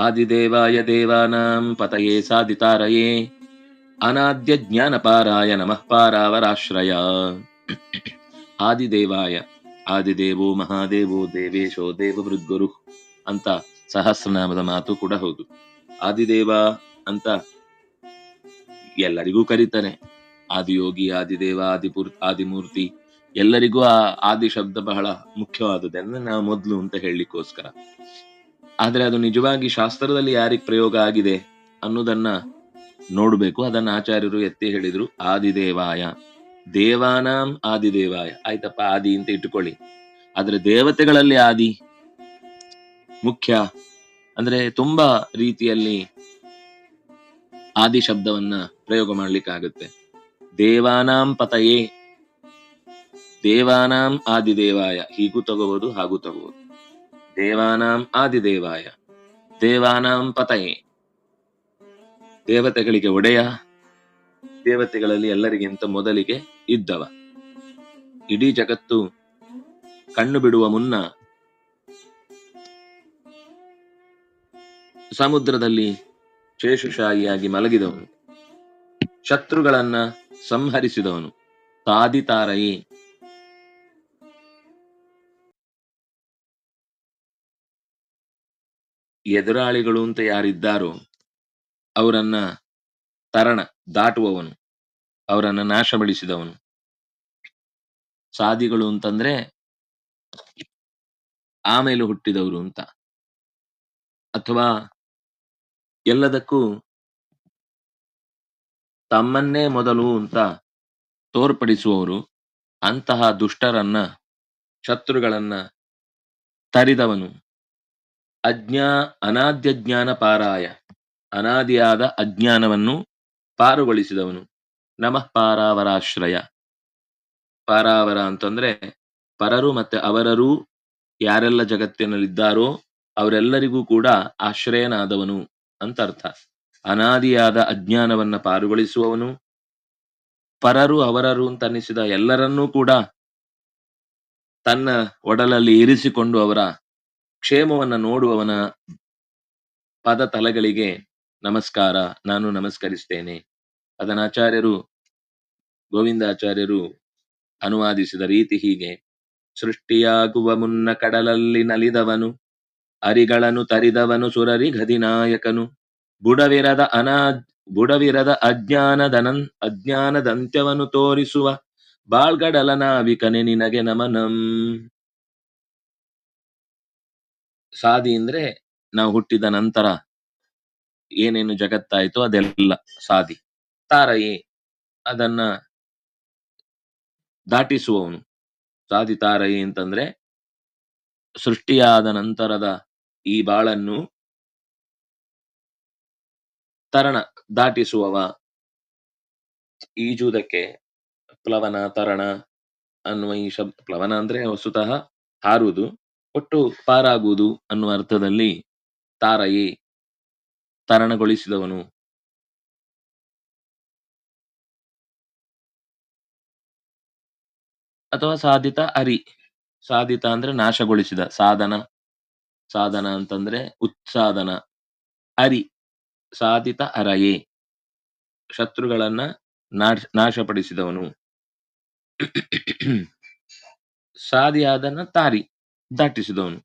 ಆದಿದೇವಾಯ ದೇವಾನಾಂ ಪತಯೇ ಸಾಧಿತಾರಯೇ. ಅನಾದ್ಯ ಜ್ಞಾನಪಾರಾಯ ನಮಃ ಪಾರಾವರಾಶ್ರಯ. ಆದಿದೇವಾಯ, ಆದಿದೇವೋ ಮಹಾದೇವೋ ದೇವೇಶೋ ದೇವವೃದ್ಗುರು ಅಂತ ಸಹಸ್ರನಾಮದ ಮಾತು ಕೂಡ ಹೌದು. ಆದಿದೇವ ಅಂತ ಎಲ್ಲರಿಗೂ ಕರೀತಾನೆ. ಆದಿಯೋಗಿ, ಆದಿದೇವ, ಆದಿಪುರ್, ಆದಿಮೂರ್ತಿ ಎಲ್ಲರಿಗೂ ಆ ಆದಿ ಶಬ್ದ ಬಹಳ ಮುಖ್ಯವಾದುದೆಂದ್ರೆ ನಾವು ಮೊದಲು ಅಂತ ಹೇಳಲಿಕ್ಕೋಸ್ಕರ. ಆದ್ರೆ ಅದು ನಿಜವಾಗಿ ಶಾಸ್ತ್ರದಲ್ಲಿ ಯಾರಿಗೆ ಪ್ರಯೋಗ ಆಗಿದೆ ಅನ್ನೋದನ್ನ ನೋಡಬೇಕು. ಅದನ್ನ ಆಚಾರ್ಯರು ಎತ್ತಿ ಹೇಳಿದ್ರು, ಆದಿದೇವಾಯ, ದೇವಾನಾಂ ಆದಿದೇವಾಯ. ಆಯ್ತಪ್ಪ, ಆದಿ ಅಂತ ಇಟ್ಟುಕೊಳ್ಳಿ. ಆದರೆ ದೇವತೆಗಳಲ್ಲಿ ಆದಿ ಮುಖ್ಯ. ಅಂದ್ರೆ ತುಂಬಾ ರೀತಿಯಲ್ಲಿ ಆದಿ ಶಬ್ದವನ್ನ ಪ್ರಯೋಗ ಮಾಡ್ಲಿಕ್ಕಾಗುತ್ತೆ. ದೇವಾನಾಂ ಪತಯೇ, ದೇವಾನಾಂ ಆದಿದೇವಾಯ. ಹೀಗೂ ತಗೋಬಹುದು, ಹಾಗೂ ತಗೋಬಹುದು. ದೇವಾನಾಂ ಆದಿದೇವಾಯ. ದೇವಾನಾಂ ಪತಯೇ. ದೇವತೆಗಳಿಗೆ ಒಡೆಯ. ದೇವತೆಗಳಲ್ಲಿ ಎಲ್ಲರಿಗಿಂತ ಮೊದಲಿಗೆ ಇದ್ದವ. ಇಡೀ ಜಗತ್ತು ಕಣ್ಣು ಬಿಡುವ ಮುನ್ನ ಸಮುದ್ರದಲ್ಲಿ ಶೇಷಶಾಹಿಯಾಗಿ ಮಲಗಿದವನು. ಶತ್ರುಗಳನ್ನ ಸಂಹರಿಸಿದವನು. ತಾದಿತಾರಯೇ ಎದುರಾಳಿಗಳು ಅಂತ ಯಾರಿದ್ದಾರೋ ಅವರನ್ನ ತರಣ ದಾಟುವವನು, ಅವರನ್ನ ನಾಶಪಡಿಸಿದವನು ಸಾದಿಗಳು ಅಂತಂದ್ರೆ ಆಮೇಲೆ ಹುಟ್ಟಿದವರು ಅಂತ. ಅಥವಾ ಎಲ್ಲದಕ್ಕೂ ತಮ್ಮನ್ನೇ ಮೊದಲು ಅಂತ ತೋರ್ಪಡಿಸುವವರು, ಅಂತಹ ದುಷ್ಟರನ್ನ, ಶತ್ರುಗಳನ್ನ ತರಿದವನು. ಅಜ್ಞಾ ಅನಾದ್ಯ ಜ್ಞಾನ ಪಾರಾಯ ಅನಾದಿಯಾದ ಅಜ್ಞಾನವನ್ನು ಪಾರುಗೊಳಿಸಿದವನು. ನಮಃ ಪಾರಾವರಾಶ್ರಯ. ಪಾರಾವರ ಅಂತಂದ್ರೆ ಪರರು ಮತ್ತೆ ಅವರರೂ ಯಾರೆಲ್ಲ ಜಗತ್ತಿನಲ್ಲಿದ್ದಾರೋ ಅವರೆಲ್ಲರಿಗೂ ಕೂಡ ಆಶ್ರಯನಾದವನು ಅಂತ ಅರ್ಥ ಅನಾದಿಯಾದ ಅಜ್ಞಾನವನ್ನ ಪಾರುಗೊಳಿಸುವವನು, ಪರರು ಅವರರು ಅಂತನಿಸಿದ ಎಲ್ಲರನ್ನೂ ಕೂಡ ತನ್ನ ಒಡಲಲ್ಲಿ ಇರಿಸಿಕೊಂಡು ಅವರ ಕ್ಷೇಮವನ್ನ ನೋಡುವವನ ಪದ ತಲಗಳಿಗೆ ನಮಸ್ಕಾರ, ನಾನು ನಮಸ್ಕರಿಸ್ತೇನೆ. ಅದನ್ನ ಆಚಾರ್ಯರು ಗೋವಿಂದಾಚಾರ್ಯರು ಅನುವಾದಿಸಿದ ರೀತಿ ಹೀಗೆ. ಸೃಷ್ಟಿಯಾಗುವ ಮುನ್ನ ಕಡಲಲ್ಲಿ ನಲಿದವನು, ಅರಿಗಳನ್ನು ತರಿದವನು ಸುರರಿ ಗದಿನಾಯಕನು ಬುಡವಿರದ ಅನಾ, ಬುಡವಿರದ ಅಜ್ಞಾನದನನ್ ಅಜ್ಞಾನದಂತ್ಯವನ್ನು ತೋರಿಸುವ ಬಾಳ್ಗಡಲನಾವಿಕನೆ ನಿನಗೆ ನಮನಂ. ಸಾದಿ ಅಂದ್ರೆ ನಾವು ಹುಟ್ಟಿದ ನಂತರ ಏನೇನು ಜಗತ್ತಾಯಿತು ಅದೆಲ್ಲ ಸಾದಿ. ತಾರಯೇ ಅದನ್ನ ದಾಟಿಸುವವನು. ಸಾದಿ ತಾರಯೇ ಅಂತಂದ್ರೆ ಸೃಷ್ಟಿಯಾದ ನಂತರದ ಈ ಬಾಳನ್ನು ತರಣ ದಾಟಿಸುವವ. ಈಜುವುದಕ್ಕೆ ಪ್ಲವನ ತರಣ ಅನ್ನುವ ಈ ಶಬ್ದ ಪ್ಲವನ ಅಂದ್ರೆ ವಸ್ತುತಃ ಹಾರುವುದು. ಒಟ್ಟು ಪಾರಾಗುವುದು ಅನ್ನುವ ಅರ್ಥದಲ್ಲಿ ತಾರಯೇ ತರಣಗೊಳಿಸಿದವನು. ಅಥವಾ ಸಾಧಿತ ಅರಿ. ಸಾಧಿತ ಅಂದ್ರೆ ನಾಶಗೊಳಿಸಿದ. ಸಾಧನ. ಸಾಧನ ಅಂತಂದ್ರೆ ಉತ್ಸಾಧನ ಅರಿ. ಸಾಧಿತ ಅರಯೇ. ಶತ್ರುಗಳನ್ನ ನಾಶ, ನಾಶಪಡಿಸಿದವನು. ಸಾದಿಯಾದನ ತಾರಿ. ದಾಟಿಸಿದವನು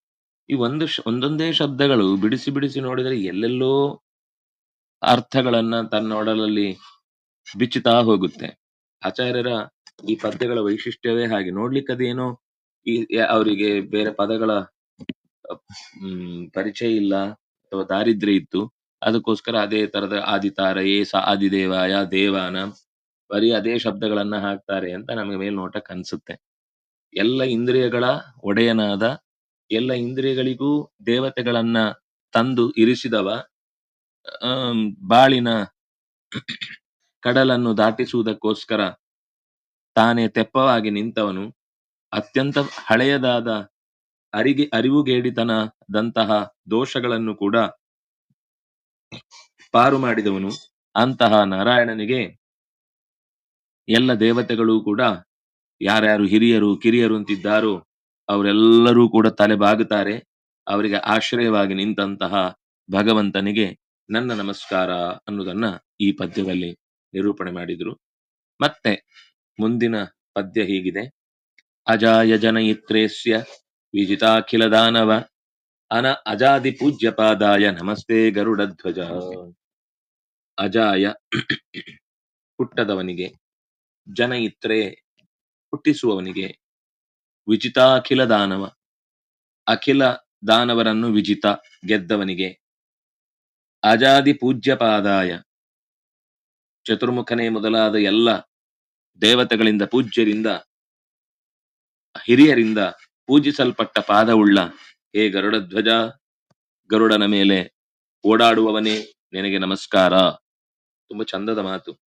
ಈ ಒಂದು ಶ- ಒಂದೊಂದೇ ಶಬ್ದಗಳು ಬಿಡಿಸಿ ಬಿಡಿಸಿ ನೋಡಿದರೆ ಎಲ್ಲೆಲ್ಲೋ ಅರ್ಥಗಳನ್ನ ತನ್ನ ಒಡಲಲ್ಲಿ ಬಿಚ್ಚುತ್ತಾ ಹೋಗುತ್ತೆ. ಆಚಾರ್ಯರ ಈ ಪದ್ಯಗಳ ವೈಶಿಷ್ಟ್ಯವೇ ಹಾಗೆ. ನೋಡ್ಲಿಕ್ಕೆ ಅದೇನೋ ಈ ಅವರಿಗೆ ಬೇರೆ ಪದಗಳ ಪರಿಚಯ ಇಲ್ಲ ಅಥವಾ ದಾರಿದ್ರ್ಯ ಇತ್ತು. ಅದಕ್ಕೋಸ್ಕರ ಅದೇ ತರದ ಆದಿತಾರ, ಏ ಸ, ಆದಿದೇವಾಯ, ದೇವಾನ ಬರೀ ಅದೇ ಶಬ್ದಗಳನ್ನ ಹಾಕ್ತಾರೆ ಅಂತ ನಮಗೆ ಮೇಲ್ನೋಟಕ್ಕೆ ಅನ್ಸುತ್ತೆ ಎಲ್ಲ ಇಂದ್ರಿಯಗಳ ಒಡೆಯನಾದ ಎಲ್ಲ ಇಂದ್ರಿಯಗಳಿಗೂ ದೇವತೆಗಳನ್ನ ತಂದು ಇರಿಸಿದವ. ಬಾಳಿನ ಕಡಲನ್ನು ದಾಟಿಸುವುದಕ್ಕೋಸ್ಕರ ತಾನೇ ತೆಪ್ಪವಾಗಿ ನಿಂತವನು. ಅತ್ಯಂತ ಹಳೆಯದಾದ ಅರಿಗೆ, ಅರಿವುಗೇಡಿತನದಂತಹ ದೋಷಗಳನ್ನು ಕೂಡ ಪಾರು ಮಾಡಿದವನು. ಅಂತಹ ನಾರಾಯಣನಿಗೆ ಎಲ್ಲ ದೇವತೆಗಳು ಕೂಡ ಯಾರ್ಯಾರು ಹಿರಿಯರು, ಕಿರಿಯರು ಅಂತಿದ್ದಾರೋ ಅವರೆಲ್ಲರೂ ಕೂಡ ತಲೆ ಬಾಗುತ್ತಾರೆ ಅವರಿಗೆ ಆಶ್ರಯವಾಗಿ ನಿಂತಹ ಭಗವಂತನಿಗೆ ನನ್ನ ನಮಸ್ಕಾರ ಅನ್ನೋದನ್ನ ಈ ಪದ್ಯದಲ್ಲಿ ನಿರೂಪಣೆ ಮಾಡಿದ್ರು. ಮತ್ತೆ ಮುಂದಿನ ಪದ್ಯ ಹೀಗಿದೆ. ಅಜಾಯ ಜನಯಿತ್ರೇಸ್ಯ ವಿಜಿತಾಖಿಲ ದಾನವ ಅನ ಅಜಾದಿ ಪೂಜ್ಯ ಪಾದಾಯ ನಮಸ್ತೆ ಗರುಡಧ್ವಜ. ಅಜಾಯ ಹುಟ್ಟದವನಿಗೆ ಜನಯಿತ್ರೆ ಹುಟ್ಟಿಸುವವನಿಗೆ ವಿಜಿತಾಖಿಲ ದಾನವ. ಅಖಿಲ ದಾನವರನ್ನು ವಿಜಿತ ಗೆದ್ದವನಿಗೆ. ಅಜಾದಿ ಪೂಜ್ಯ ಪಾದಾಯ. ಚತುರ್ಮುಖನೇ ಮೊದಲಾದ ಎಲ್ಲ ದೇವತೆಗಳಿಂದ, ಪೂಜ್ಯರಿಂದ, ಹಿರಿಯರಿಂದ ಪೂಜಿಸಲ್ಪಟ್ಟ ಪಾದವುಳ್ಳ ಹೇ ಗರುಡಧ್ವಜ ಗರುಡನ ಮೇಲೆ ಓಡಾಡುವವನೇ ನಿನಗೆ ನಮಸ್ಕಾರ. ತುಂಬಾ ಚಂದದ ಮಾತು.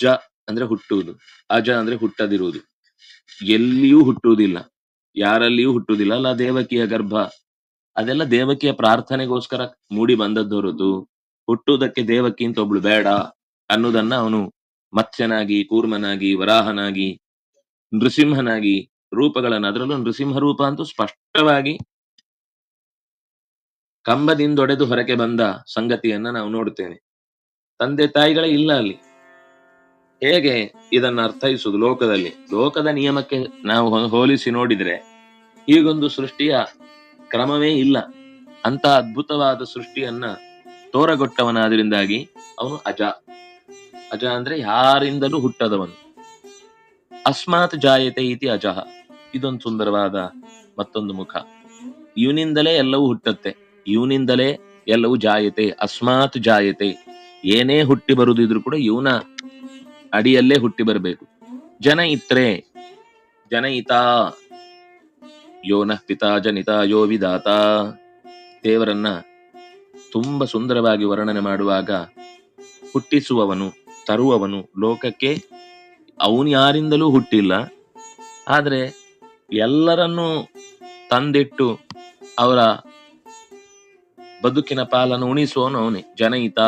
ಜ ಅಂದ್ರೆ ಹುಟ್ಟುವುದು. ಅಜ ಅಂದ್ರೆ ಹುಟ್ಟದಿರುವುದು. ಎಲ್ಲಿಯೂ ಹುಟ್ಟುವುದಿಲ್ಲ. ಯಾರಲ್ಲಿಯೂ ಹುಟ್ಟುವುದಿಲ್ಲ. ಅಲ್ಲ, ದೇವಕಿಯ ಗರ್ಭ. ಅದೆಲ್ಲ ದೇವಕಿಯ ಪ್ರಾರ್ಥನೆಗೋಸ್ಕರ ಮೂಡಿ ಬಂದದ್ದು ಹುಟ್ಟುವುದಕ್ಕೆ ದೇವಕಿ ಅಂತ ಒಬ್ಳು ಬೇಡ ಅನ್ನೋದನ್ನ ಅವನು ಮತ್ಸ್ಯನಾಗಿ, ಕೂರ್ಮನಾಗಿ, ವರಾಹನಾಗಿ, ನೃಸಿಂಹನಾಗಿ ರೂಪಗಳನ್ನ ಅದರಲ್ಲೂ ನೃಸಿಂಹ ರೂಪ ಅಂತೂ ಸ್ಪಷ್ಟವಾಗಿ ಕಂಬದಿಂದೊಡೆದು ಹೊರಗೆ ಬಂದ ಸಂಗತಿಯನ್ನ ನಾವು ನೋಡ್ತೇನೆ ತಂದೆ ತಾಯಿಗಳೇ ಇಲ್ಲ ಅಲ್ಲಿ. ಹೇಗೆ ಇದನ್ನ ಅರ್ಥೈಸುವುದು ಲೋಕದಲ್ಲಿ? ಲೋಕದ ನಿಯಮಕ್ಕೆ ನಾವು ಹೋಲಿಸಿ ನೋಡಿದ್ರೆ ಈಗೊಂದು ಸೃಷ್ಟಿಯ ಕ್ರಮವೇ ಇಲ್ಲ. ಅಂತ ಅದ್ಭುತವಾದ ಸೃಷ್ಟಿಯನ್ನ ತೋರಗೊಟ್ಟವನಾದ್ರಿಂದಾಗಿ ಅವನು ಅಜ. ಅಜ ಅಂದ್ರೆ ಯಾರಿಂದಲೂ ಹುಟ್ಟದವನು. ಅಸ್ಮಾತ್ ಜಾಯತೆ ಇತಿ ಅಜಃ. ಇದೊಂದು ಸುಂದರವಾದ ಮತ್ತೊಂದು ಮುಖ. ಇವನಿಂದಲೇ ಎಲ್ಲವೂ ಹುಟ್ಟತ್ತೆ. ಇವನಿಂದಲೇ ಎಲ್ಲವೂ ಜಾಯತೆ. ಅಸ್ಮಾತ್ ಜಾಯತೆ. ಏನೇ ಹುಟ್ಟಿ ಬರುದಿದ್ರು ಕೂಡ ಇವನ ಅಡಿಯಲ್ಲೇ ಹುಟ್ಟಿ ಬರಬೇಕು. ಜನ ಇತ್ರೆ, ಜನ ಇತಾ ಯೋನಃ ಪಿತಾ ಜನಿತ, ಯೋ ವಿದಾತ ದೇವರನ್ನ ತುಂಬಾ ಸುಂದರವಾಗಿ ವರ್ಣನೆ ಮಾಡುವಾಗ ಹುಟ್ಟಿಸುವವನು, ತರುವವನು ಲೋಕಕ್ಕೆ ಅವನು ಯಾರಿಂದಲೂ ಹುಟ್ಟಿಲ್ಲ. ಆದ್ರೆ ಎಲ್ಲರನ್ನೂ ತಂದಿಟ್ಟು ಅವರ ಬದುಕಿನ ಪಾಲನ್ನು ಉಣಿಸುವನು ಅವನೇ ಜನಯಿತ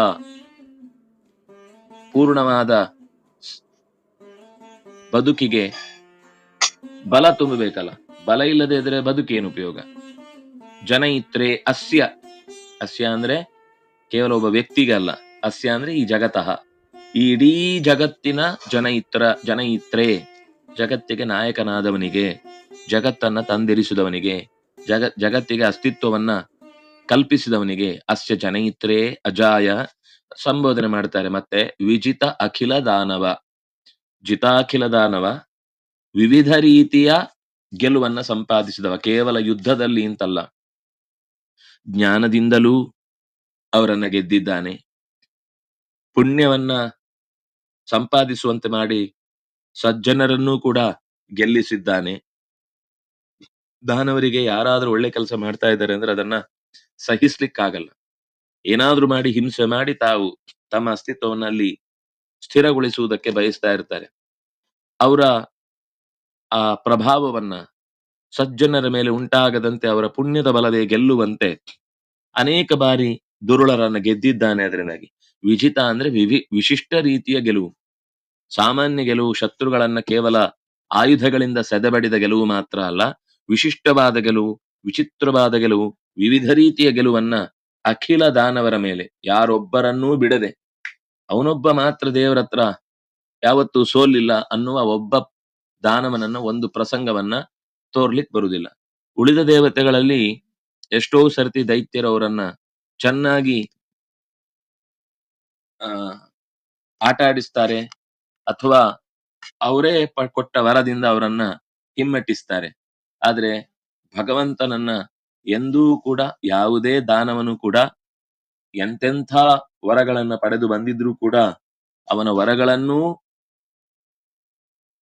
ಪೂರ್ಣವಾದ ಬದುಕಿಗೆ ಬಲ ತುಂಬಬೇಕಲ್ಲ? ಬಲ ಇಲ್ಲದೆ ಇದ್ರೆ ಬದುಕೇನು ಉಪಯೋಗ? ಜನ ಇತ್ರೆ ಅಸ್ಯ. ಅಸ್ಯ ಅಂದ್ರೆ ಕೇವಲ ಒಬ್ಬ ವ್ಯಕ್ತಿಗಲ್ಲ ಅಸ್ಯ ಅಂದ್ರೆ ಈ ಜಗತಃ. ಈ ಇಡೀ ಜಗತ್ತಿನ ಜನ ಇತ್ರ, ಜನ ಇತ್ರೆ, ಜಗತ್ತಿಗೆ ನಾಯಕನಾದವನಿಗೆ, ಜಗತ್ತನ್ನ ತಂದಿರಿಸಿದವನಿಗೆ, ಜಗ, ಜಗತ್ತಿಗೆ ಅಸ್ತಿತ್ವವನ್ನ ಕಲ್ಪಿಸಿದವನಿಗೆ ಅಸ್ಯ ಜನಯಿತ್ರೆ ಅಜಾಯ. ಸಂಬೋಧನೆ ಮಾಡ್ತಾರೆ ಮತ್ತೆ ವಿಜಿತ ಅಖಿಲ ದಾನವ. ಜಿತಾಖಿಲ ದಾನವ ವಿವಿಧ ರೀತಿಯ ಗೆಲುವನ್ನ ಸಂಪಾದಿಸಿದವ, ಕೇವಲ ಯುದ್ಧದಲ್ಲಿ ಅಂತಲ್ಲ ಜ್ಞಾನದಿಂದಲೂ ಅವರನ್ನ ಗೆದ್ದಿದ್ದಾನೆ. ಪುಣ್ಯವನ್ನ ಸಂಪಾದಿಸುವಂತೆ ಮಾಡಿ ಸಜ್ಜನರನ್ನೂ ಕೂಡ ಗೆಲ್ಲಿಸಿದ್ದಾನೆ. ದಾನವರಿಗೆ ಯಾರಾದ್ರೂ ಒಳ್ಳೆ ಕೆಲಸ ಮಾಡ್ತಾ ಇದ್ದಾರೆ ಅಂದ್ರೆ ಅದನ್ನ ಸಹಿಸ್ಲಿಕ್ಕಾಗಲ್ಲ. ಏನಾದ್ರೂ ಮಾಡಿ ಹಿಂಸೆ ಮಾಡಿ ತಾವು ತಮ್ಮ ಅಸ್ತಿತ್ವವನ್ನ ಅಲ್ಲಿ ಸ್ಥಿರಗೊಳಿಸುವುದಕ್ಕೆ ಬಯಸ್ತಾ ಇರ್ತಾರೆ. ಅವರ ಆ ಪ್ರಭಾವವನ್ನ ಸಜ್ಜನರ ಮೇಲೆ ಉಂಟಾಗದಂತೆ ಅವರ ಪುಣ್ಯದ ಬಲವೇ ಗೆಲ್ಲುವಂತೆ ಅನೇಕ ಬಾರಿ ದುರುಳರನ್ನ ಗೆದ್ದಿದ್ದಾನೆ ಅದರಿಂದಾಗಿ. ವಿಜಿತ ಅಂದ್ರೆ ವಿವಿ ವಿಶಿಷ್ಟ ರೀತಿಯ ಗೆಲುವು. ಸಾಮಾನ್ಯ ಗೆಲುವು ಶತ್ರುಗಳನ್ನ ಕೇವಲ ಆಯುಧಗಳಿಂದ ಸೆದಬಡಿದ ಗೆಲುವು ಮಾತ್ರ ಅಲ್ಲ, ವಿಶಿಷ್ಟವಾದ ಗೆಲುವು, ವಿಚಿತ್ರವಾದ ಗೆಲುವು, ವಿವಿಧ ರೀತಿಯ ಗೆಲುವನ್ನ ಅಖಿಲ ದಾನವರ ಮೇಲೆ ಯಾರೊಬ್ಬರನ್ನೂ ಬಿಡದೆ ಅವನೊಬ್ಬ ಮಾತ್ರ ದೇವರ ಹತ್ರ ಯಾವತ್ತೂ ಸೋಲಿಲ್ಲ ಅನ್ನುವ ಒಬ್ಬ ದಾನವನನ್ನ, ಒಂದು ಪ್ರಸಂಗವನ್ನ ತೋರ್ಲಿಕ್ ಬರುವುದಿಲ್ಲ ಉಳಿದ ದೇವತೆಗಳಲ್ಲಿ ಎಷ್ಟೋ ಸರ್ತಿ ದೈತ್ಯರವರನ್ನ ಚೆನ್ನಾಗಿ, ಆ ಆಟ ಆಡಿಸ್ತಾರೆ ಅಥವಾ ಅವರೇ ಕೊಟ್ಟ ವರದಿಂದ ಅವರನ್ನ ಹಿಮ್ಮೆಟ್ಟಿಸ್ತಾರೆ. ಆದ್ರೆ ಭಗವಂತನನ್ನ ಎಂದೂ ಕೂಡ, ಯಾವುದೇ ದಾನವನು ಕೂಡ ಎಂತೆಂಥ ವರಗಳನ್ನ ಪಡೆದು ಬಂದಿದ್ರೂ ಕೂಡ ಅವನ ವರಗಳನ್ನೂ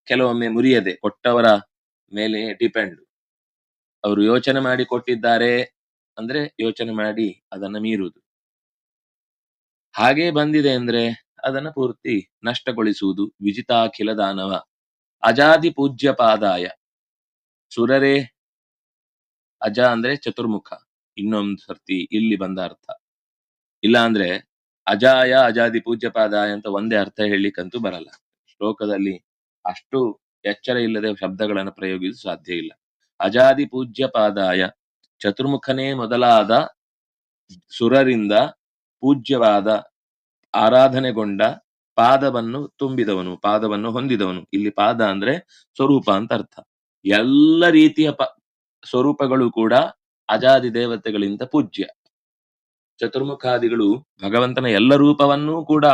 ಕೆಲವೊಮ್ಮೆ ಮುರಿಯದೆ, ಕೊಟ್ಟವರ ಮೇಲೆ ಡಿಪೆಂಡ್ ಅವರು ಯೋಚನೆ ಮಾಡಿ ಕೊಟ್ಟಿದ್ದಾರೆ ಅಂದ್ರೆ ಯೋಚನೆ ಮಾಡಿ ಅದನ್ನ ಮೀರುವುದು. ಹಾಗೆ ಬಂದಿದೆ ಅಂದ್ರೆ ಅದನ್ನ ಪೂರ್ತಿ ನಷ್ಟಗೊಳಿಸುವುದು ವಿಜಿತಾಖಿಲ ದಾನವ ಅಜಾದಿ ಪೂಜ್ಯ ಪಾದಾಯ ಸುರರೇ ಅಜ ಅಂದ್ರೆ ಚತುರ್ಮುಖ, ಇನ್ನೊಂದು ಸರ್ತಿ ಇಲ್ಲಿ ಬಂದ ಅರ್ಥ. ಇಲ್ಲ ಅಂದ್ರೆ ಅಜಾಯ ಅಜಾದಿ ಪೂಜ್ಯಪಾದಾಯ ಅಂತ ಒಂದೇ ಅರ್ಥ ಹೇಳಲಿಕ್ಕಂತೂ ಬರಲ್ಲ. ಶ್ಲೋಕದಲ್ಲಿ ಅಷ್ಟು ಎಚ್ಚರ ಇಲ್ಲದೆ ಶಬ್ದಗಳನ್ನು ಪ್ರಯೋಗಿಸಲು ಸಾಧ್ಯ ಇಲ್ಲ. ಅಜಾದಿ ಪೂಜ್ಯ ಪಾದಾಯ ಚತುರ್ಮುಖನೇ ಮೊದಲಾದ ಸುರರಿಂದ ಪೂಜ್ಯವಾದ ಆರಾಧನೆಗೊಂಡ ಪಾದವನ್ನು ತುಂಬಿದವನು, ಪಾದವನ್ನು ಹೊಂದಿದವನು. ಇಲ್ಲಿ ಪಾದ ಅಂದ್ರೆ ಸ್ವರೂಪ ಅಂತ ಅರ್ಥ. ಎಲ್ಲ ರೀತಿಯ ಸ್ವರೂಪಗಳು ಕೂಡ ಅಜಾದಿ ದೇವತೆಗಳಿಂದ ಪೂಜ್ಯ. ಚತುರ್ಮುಖಾದಿಗಳು ಭಗವಂತನ ಎಲ್ಲ ರೂಪವನ್ನೂ ಕೂಡ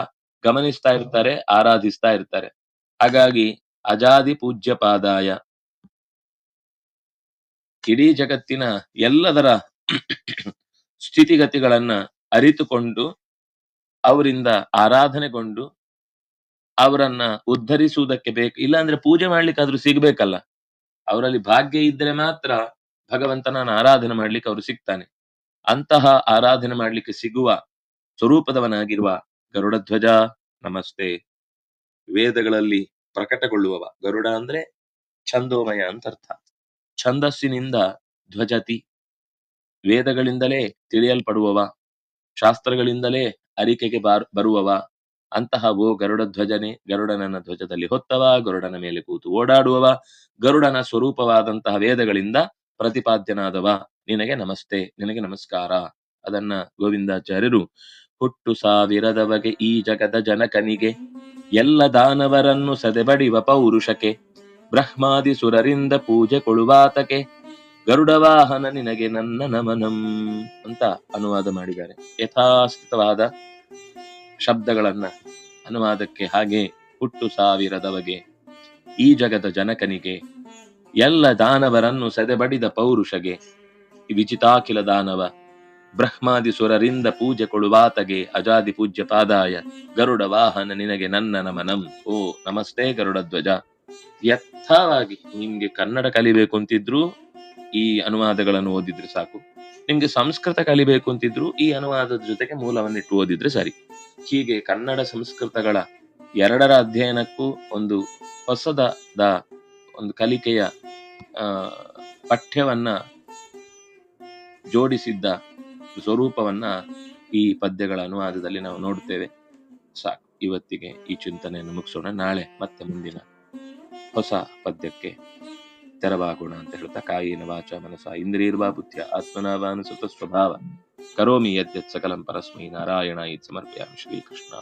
ಗಮನಿಸ್ತಾ ಇರ್ತಾರೆ, ಆರಾಧಿಸ್ತಾ ಇರ್ತಾರೆ. ಹಾಗಾಗಿ ಅಜಾದಿ ಪೂಜ್ಯ ಪಾದಾಯ ಇಡೀ ಜಗತ್ತಿನ ಎಲ್ಲದರ ಸ್ಥಿತಿಗತಿಗಳನ್ನ ಅರಿತುಕೊಂಡು, ಅವರಿಂದ ಆರಾಧನೆಗೊಂಡು, ಅವರನ್ನ ಉದ್ಧರಿಸುವುದಕ್ಕೆ ಬೇಕು, ಇಲ್ಲಾಂದ್ರೆ ಪೂಜೆ ಮಾಡ್ಲಿಕ್ಕಾದ್ರೂ ಸಿಗ್ಬೇಕಲ್ಲ. ಅವರಲ್ಲಿ ಭಾಗ್ಯ ಇದ್ರೆ ಮಾತ್ರ ಭಗವಂತನ ಆರಾಧನೆ ಮಾಡ್ಲಿಕ್ಕೆ ಅವರು ಸಿಗ್ತಾನೆ. ಅಂತಹ ಆರಾಧನೆ ಮಾಡಲಿಕ್ಕೆ ಸಿಗುವ ಸ್ವರೂಪದವನಾಗಿರುವ ಗರುಡಧ್ವಜ ನಮಸ್ತೆ. ವೇದಗಳಲ್ಲಿ ಪ್ರಕಟಗೊಳ್ಳುವವ ಗರುಡ ಅಂದ್ರೆ ಛಂದೋಮಯ ಅಂತ ಅರ್ಥ ಛಂದಸ್ಸಿನಿಂದ ಧ್ವಜತಿ. ವೇದಗಳಿಂದಲೇ ತಿಳಿಯಲ್ಪಡುವವ. ಶಾಸ್ತ್ರಗಳಿಂದಲೇ ಅರಿಕೆಗೆ ಬಾರ್, ಬರುವವ. ಅಂತಹ ಓ ಗರುಡ ಧ್ವಜನೆ ಗರುಡನನ್ನ ಧ್ವಜದಲ್ಲಿ ಹೊತ್ತವ, ಗರುಡನ ಮೇಲೆ ಕೂತು ಓಡಾಡುವವ, ಗರುಡನ ಸ್ವರೂಪವಾದಂತಹ ವೇದಗಳಿಂದ ಪ್ರತಿಪಾದ್ಯನಾದವ. ನಿನಗೆ ನಮಸ್ತೆ, ನಿನಗೆ ನಮಸ್ಕಾರ. ಅದನ್ನ ಗೋವಿಂದಾಚಾರ್ಯರು, ಹುಟ್ಟು ಸಾವಿರದವಗೆ ಈ ಜಗದ ಜನಕನಿಗೆ, ಎಲ್ಲ ದಾನವರನ್ನು ಸದೆಬಡಿವ ಪೌರುಷಕ್ಕೆ, ಬ್ರಹ್ಮಾದಿ ಸುರರಿಂದ ಪೂಜೆ ಕೊಳುವಾತಕೆ ಗರುಡ ವಾಹನ ನಿನಗೆ ನನ್ನ ನಮನಂ ಅಂತ ಅನುವಾದ ಮಾಡಿದ್ದಾರೆ. ಯಥಾಸ್ಥಿತವಾದ ಶಬ್ದಗಳನ್ನ ಅನುವಾದಕ್ಕೆ ಹಾಗೆ ಹುಟ್ಟು ಸಾವಿರದವಗೆ ಈ ಜಗದ ಜನಕನಿಗೆ ಎಲ್ಲ ದಾನವರನ್ನು ಸೆದೆಬಡಿದ ಪೌರುಷಗೆ ವಿಚಿತಾಖಿಲ ದಾನವ ಬ್ರಹ್ಮಾದಿ ಸುರರಿಂದ ಪೂಜೆ ಕೊಡುವಾತಗೆ ಅಜಾದಿ ಪೂಜ್ಯ ಪಾದಾಯ, ಗರುಡ ವಾಹನ ನಿನಗೆ ನನ್ನ ನಮನಂ. ಓ, ನಮಸ್ತೆ ಗರುಡ ಧ್ವಜ. ಯಥವಾಗಿ ನಿಮ್ಗೆ ಕನ್ನಡ ಕಲಿಬೇಕು ಅಂತಿದ್ರು ಈ ಅನುವಾದಗಳನ್ನು ಓದಿದ್ರೆ ಸಾಕು. ನಿಮ್ಗೆ ಸಂಸ್ಕೃತ ಕಲಿಬೇಕು ಅಂತಿದ್ರು ಈ ಅನುವಾದದ ಜೊತೆಗೆ ಮೂಲವನ್ನಿಟ್ಟು ಓದಿದ್ರೆ ಸರಿ. ಹೀಗೆ ಕನ್ನಡ ಸಂಸ್ಕೃತಗಳ ಎರಡರ ಅಧ್ಯಯನಕ್ಕೂ ಒಂದು ಹೊಸದಾದ ಒಂದು ಕಲಿಕೆಯ ಪಠ್ಯವನ್ನ ಜೋಡಿಸಿದ್ದ ಸ್ವರೂಪವನ್ನ ಈ ಪದ್ಯಗಳ ಅನುವಾದದಲ್ಲಿ ನಾವು ನೋಡುತ್ತೇವೆ ಸಾಕು, ಇವತ್ತಿಗೆ ಈ ಚಿಂತನೆಯನ್ನು ಮುಗಿಸೋಣ. ನಾಳೆ ಮತ್ತೆ ಮುಂದಿನ ಹೊಸ ಪದ್ಯಕ್ಕೆ ತೆರವಾಗೋಣ ಅಂತ ಹೇಳ್ತಾ, ಕಾಯಿನ ವಾಚ ಮನಸ ಇಂದ್ರಿಯರ್ವಾ ಬುದ್ಧಿಯ ಆತ್ಮನಾಭಾನುಸತ ಸ್ವಭಾವ. ಕರೋಮಿ ಯದ್ಯತ್ ಸಕಲಂ ಪರಸ್ಮೈ ನಾರಾಯಣ ಇತ್ ಸಮರ್ಪಯಾಮಿ ಶ್ರೀಕೃಷ್ಣ